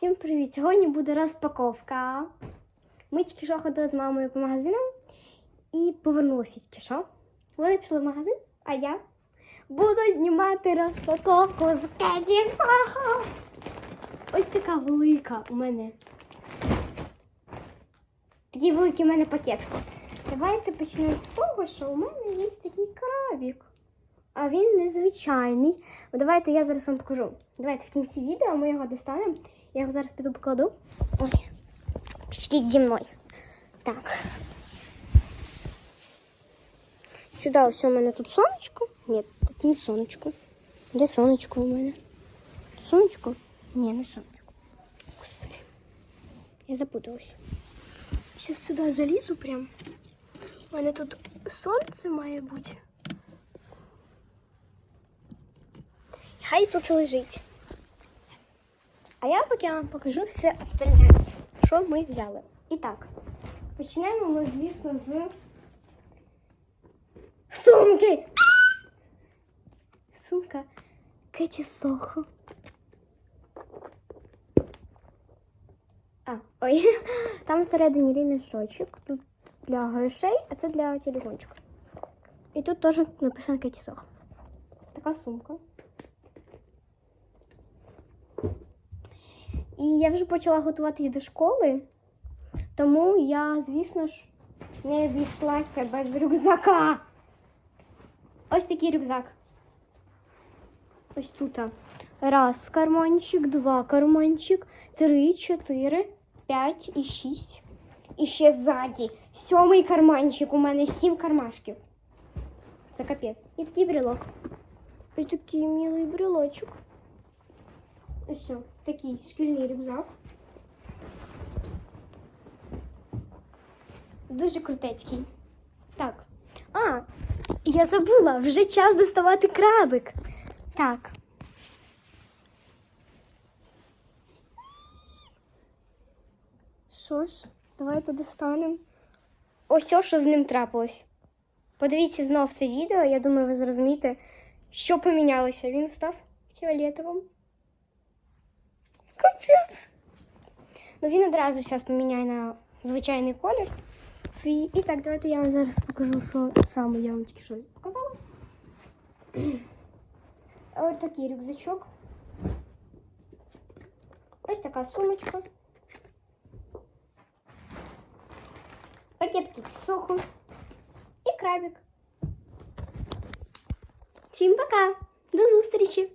Всім привіт! Сьогодні буде розпаковка. Ми тільки що ходили з мамою по магазинам і повернулися тільки що. Вони пішли в магазин, а я буду знімати розпаковку з Кеді Ось така велика у мене. Такий великий у мене пакет. Давайте почнемо з того, що у мене є такий крабік. А він незвичайний. Давайте я зараз вам покажу. Давайте в кінці відео ми його достанемо. Я його зараз піду покладу. Ой, пішли зі мною. Так. Сюди ось у мене тут сонечко. Ні, тут не сонечко. Де сонечко у мене? Сонечко? Ні, не сонечко. Господи. Я запуталась. Зараз сюди залізу прям. У мене тут сонце має бути. Хай тут лежить. А я поки вам покажу все остальне, що ми взяли. І так, почнемо ми, звісно, з сумки. Сумка Кеті Сохо. А, ой, там всередині ремішочок. Тут для грошей, а це для телефончика. І тут теж написано Кеті Сохо. Така сумка. І я вже почала готуватись до школи, тому я, звісно ж, не обійшлася без рюкзака. Ось такий рюкзак. Ось тут. Раз карманчик, два карманчик, три, чотири, п'ять і шість. І ще ззаді. Сьомий карманчик. У мене сім кармашків. Це капець. І такий брелок. Ось такий милий брелочок. Ось такий шкільний рюкзак. Дуже крутецький. Так. А, я забула, вже час доставати крабик. Так. Що ж, давайте достанемо. Ось що з ним трапилось. Подивіться знов це відео, я думаю, ви зрозумієте, що помінялося. Він став фіолетовим. Ну він одразу зараз поміняє на звичайний колір свій. І так, давайте я вам зараз покажу, що саме я вам тільки що показала. Ось такий рюкзачок. Ось така сумочка. Пакетки суху. І крабик. Всім пока! До зустрічі!